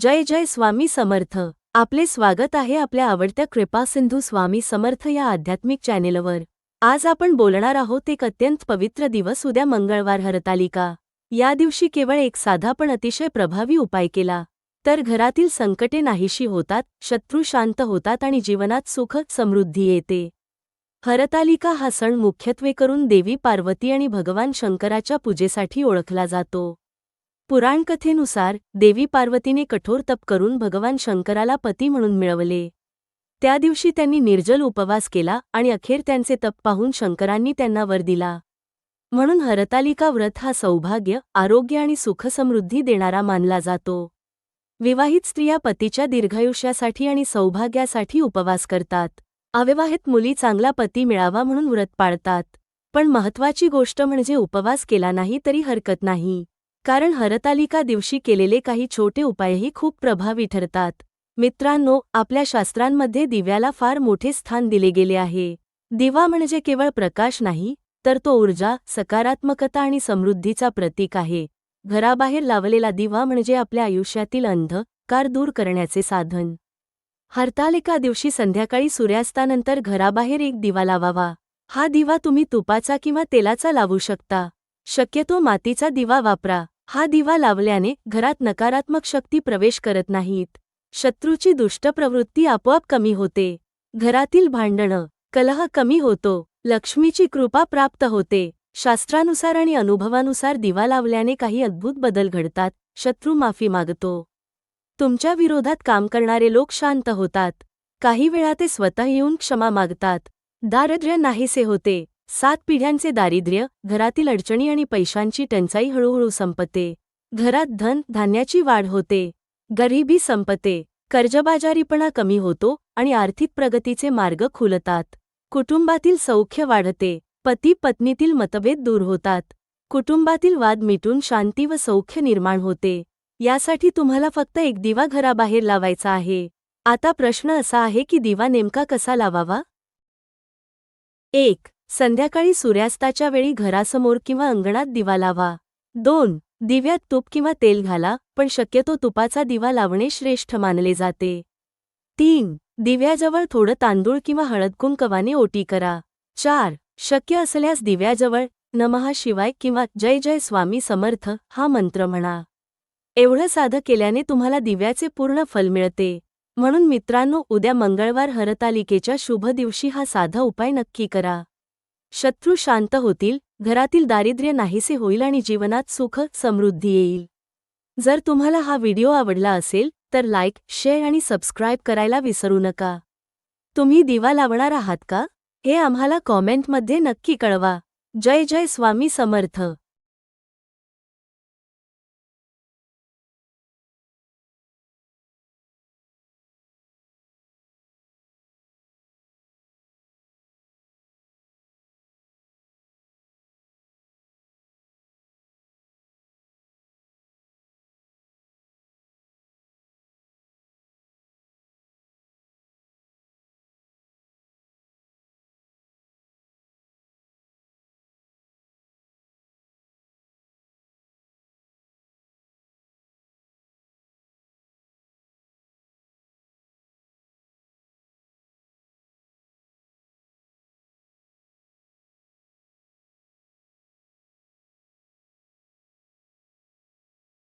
जय जय स्वामी समर्थ. आपले स्वागत आहे आपल्या आवडत्या कृपासिंधू स्वामी समर्थ या आध्यात्मिक चॅनेलवर. आज आपण बोलणार आहोत एक अत्यंत पवित्र दिवस उद्या मंगळवार हरतालिका. या दिवशी केवळ एक साधा पण अतिशय प्रभावी उपाय केला. तर घरातील संकटे नाहीशी होतात शत्रू शांत होतात आणि जीवनात सुख समृद्धी येते. हरतालिका हा सण मुख्यत्वे करून देवी पार्वती आणि भगवान शंकराच्या पूजेसाठी ओळखला जातो. पुराणकथेनुसार देवी पार्वतीने कठोर तप करून भगवान शंकराला पती म्हणून मिळवले. त्या दिवशी त्यांनी निर्जल उपवास केला आणि अखेर त्यांचे तप पाहून शंकरांनी त्यांना वर दिला. म्हणून हरतालिका व्रत हा सौभाग्य आरोग्य आणि सुखसमृद्धी देणारा मानला जातो. विवाहित स्त्रिया पतीच्या दीर्घायुष्यासाठी आणि सौभाग्यासाठी उपवास करतात. अविवाहित मुली चांगला पती मिळावा म्हणून व्रत पाळतात. पण महत्वाची गोष्ट म्हणजे उपवास केला नाही तरी हरकत नाही. कारण हरतालिका दिवशी केलेले काही छोटे उपायही खूप प्रभावी ठरतात. मित्रांनो आपल्या शास्त्रांमध्ये दिव्याला फार मोठे स्थान दिले गेले आहे. दिवा म्हणजे केवळ प्रकाश नाही तर तो ऊर्जा सकारात्मकता आणि समृद्धीचा प्रतीक आहे. घराबाहेर लावलेला दिवा म्हणजे आपल्या आयुष्यातील अंधकार दूर करण्याचे साधन. हरतालिका दिवशी संध्याकाळी सूर्यास्तानंतर घराबाहेर एक दिवा लावावा. हा दिवा तुम्ही तुपाचा किंवा तेलाचा लावू शकता. शक्यतो मातीचा दिवा वापरा. हा दिवा लावल्याने घरात नकारात्मक शक्ती प्रवेश करत नाहीत. शत्रूची दुष्ट प्रवृत्ती आपोआप कमी होते. घरातील भांडणं कलह कमी होतो. लक्ष्मीची कृपा प्राप्त होते. शास्त्रानुसार आणि अनुभवानुसार दिवा लावल्याने काही अद्भुत बदल घडतात. शत्रू माफी मागतो. तुमच्या विरोधात काम करणारे लोक शांत होतात. काही वेळा ते स्वतः येऊन क्षमा मागतात. दारिद्र्य नाहीसे होते. सात पिढ्यांचे दारिद्र्य घरातील अडचणी आणि पैशांची टंचाई हळूहळू संपते. घरात धन धान्याची वाढ होते. गरिबी संपते. कर्जबाजारीपणा कमी होतो आणि आर्थिक प्रगतीचे मार्ग खुलतात. कुटुंबातील सौख्य वाढते. पती पत्नीतील मतभेद दूर होतात. कुटुंबातील वाद मिटून शांती व सौख्य निर्माण होते. यासाठी तुम्हाला फक्त एक दिवा घराबाहेर लावायचा आहे. आता प्रश्न असा आहे की दिवा नेमका कसा लावावा? एक संध्याकाळी सूर्यास्ताच्या वेळी घरासमोर किंवा अंगणात दिवा लावा. दोन दिव्यात तूप किंवा तेल घाला पण शक्यतो तुपाचा दिवा लावणे श्रेष्ठ मानले जाते. तीन दिव्याजवळ थोडं तांदूळ किंवा हळदकुंकवाने ओटी करा. चार शक्य असल्यास दिव्याजवळ नमहा शिवाय किंवा जय जय स्वामी समर्थ हा मंत्र म्हणा. एवढं साधं केल्याने तुम्हाला दिव्याचे पूर्ण फल मिळते. म्हणून मित्रांनो उद्या मंगळवार हरतालिकेच्या शुभ दिवशी हा साधा उपाय नक्की करा. शत्रू शांत होतील घरातील दारिद्र्य नाहीसे होईल आणि जीवनात सुख समृद्धी येईल. जर तुम्हाला हा व्हिडिओ आवडला असेल तर लाईक शेअर आणि सबस्क्राईब करायला विसरू नका. तुम्ही दिवा लावणार आहात का? हे आम्हाला कॉमेंटमध्ये नक्की कळवा. जय जय स्वामी समर्थ.